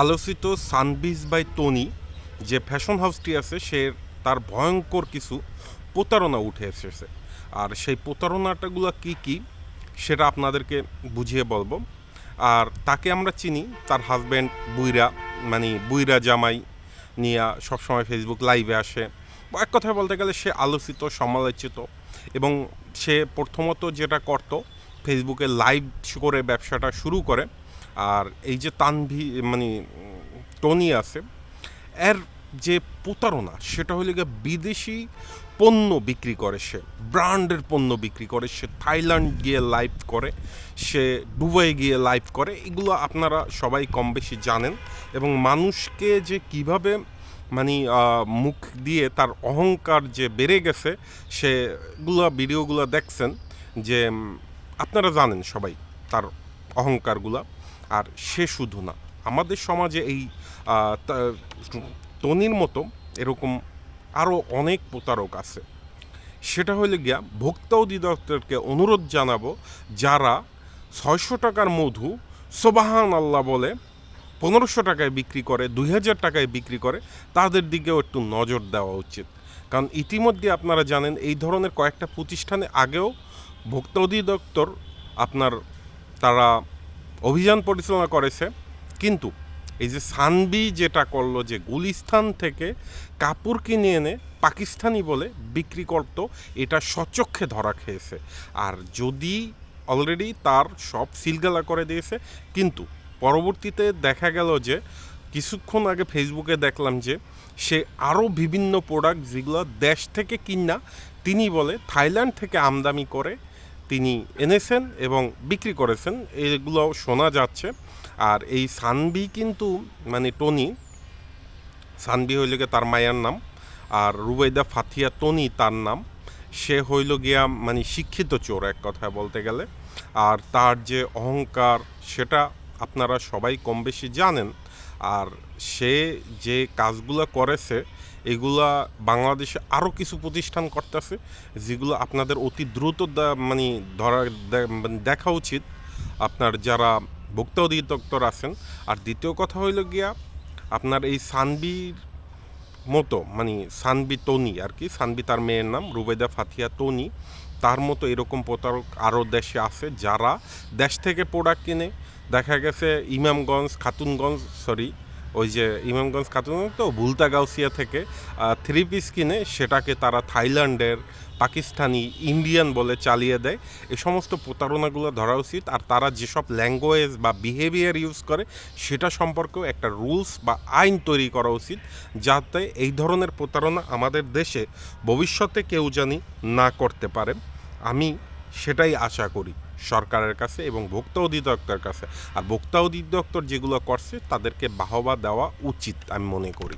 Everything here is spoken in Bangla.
আলোচিত সানবিজ বাই টনি, যে ফ্যাশন হাউসটি আছে, সে তার ভয়ঙ্কর কিছু প্রতারণা উঠে এসেছে। আর সেই প্রতারণাটাগুলো কি কি, সেটা আপনাদেরকে বুঝিয়ে বলব। আর তাকে আমরা চিনি, তার হাজব্যান্ড বুইরা মানে বুইরা জামাই নিয়ে সবসময় ফেসবুক লাইভে আসে। এক কথায় বলতে গেলে সে আলোচিত, সমালোচিত এবং সে প্রথমত যেটা করত ফেসবুকে লাইভ করে ব্যবসাটা শুরু করে আর এই যে তানভি মানে টনি আছে, এর যে প্রতারণা, সেটা হলে গিয়ে বিদেশি পণ্য বিক্রি করে সে, ব্র্যান্ডের পণ্য বিক্রি করে সে, থাইল্যান্ড গিয়ে লাইভ করে, সে দুবাই গিয়ে লাইভ করে, এগুলো আপনারা সবাই কম বেশি জানেন এবং মানুষকে যে কীভাবে মানে মুখ দিয়ে তার অহংকার যে বেড়ে গেছে, সেগুলো ভিডিওগুলো দেখছেন যে, আপনারা জানেন সবাই তার অহংকারগুলা। আর সে শুধু না। আমাদের সমাজে এই টনির মতো এরকম আরও অনেক প্রতারক আছে। সেটা হলে গিয়া ভোক্তা অধিদপ্তরকে অনুরোধ জানাব যারা ছয়শো টাকার মধু সোবাহান আল্লাহ বলে পনেরোশো টাকায় বিক্রি করে দুই হাজার টাকায় বিক্রি করে, তাদের দিকেও একটু নজর দেওয়া উচিত। কারণ ইতিমধ্যে আপনারা জানেন এই ধরনের কয়েকটা প্রতিষ্ঠানে আগেও ভোক্তা অধিদপ্তর আপনার তারা অভিযান পরিচালনা করেছে। কিন্তু এই যে সানবি যেটা করল যে গুলিস্তান থেকে কাপড় কিনে এনে পাকিস্তানি বলে বিক্রি করত, এটা সচক্ষে ধরা খেয়েছে। আর যদি অলরেডি তার সব সিলগালা করে দিয়েছে, কিন্তু পরবর্তীতে দেখা গেল যে কিছুক্ষণ আগে ফেসবুকে দেখলাম যে সে আরও বিভিন্ন প্রোডাক্ট যেগুলো দেশ থেকে কিনা, তিনি বলে থাইল্যান্ড থেকে আমদানি করে তিনি এনেছেন এবং বিক্রি করেছেন। এগুলো শোনা যাচ্ছে। আর এই সানবি কিন্তু মানে টনি, সানবি হইল গিয়ে তার মায়ের নাম। আর রুবাইদা ফাথিয়া টনি তার নাম। সে হইল গিয়া মানে শিক্ষিত চোর এক কথায় বলতে গেলে। আর তার যে অহংকার, সেটা আপনারা সবাই কম বেশি জানেন। আর সে যে কাজগুলো করেছে এগুলা বাংলাদেশে আরও কিছু প্রতিষ্ঠান করতেছে, যেগুলো আপনাদের অতি দ্রুত মানে ধরা মানে দেখা উচিত। আপনার যারা ভোক্তা অধিদপ্তর আছেন, আর দ্বিতীয় কথা হইল গিয়া, আপনার এই সানবির মতো মানে সানবি তনি আর কি, সানবি তার মেয়ের নাম, রুবেদা ফাথিয়া তনি তার মতো এরকম প্রতারক আরও দেশে আছে, যারা দেশ থেকে প্রোডাক্ট কিনে, দেখা গেছে ইমামগঞ্জ, খাতুনগঞ্জ সরি ওই যে ইমামগঞ্জ খাতুনগঞ্জ তো ভুলতা গাউসিয়া থেকে থ্রি পিস কিনে সেটাকে তারা থাইল্যান্ডের পাকিস্তানি ইন্ডিয়ান বলে চালিয়ে দেয়। এই সমস্ত প্রতারণাগুলো ধরা উচিত। আর তারা যেসব ল্যাঙ্গুয়েজ বা বিহেভিয়ার ইউজ করে, সেটা সম্পর্কেও একটা রুলস বা আইন তৈরি করা উচিত, যাতে এই ধরনের প্রতারণা আমাদের দেশে ভবিষ্যতে কেউ জানি না করতে পারে। আমি সেটাই আশা করি। সরকারের কাছে এবং ভোক্তা অধিদপ্তরের কাছে। আর ভোক্তা অধিদপ্তর যেগুলো করছে, তাদেরকে বাহবা দেওয়া উচিত আমি মনে করি।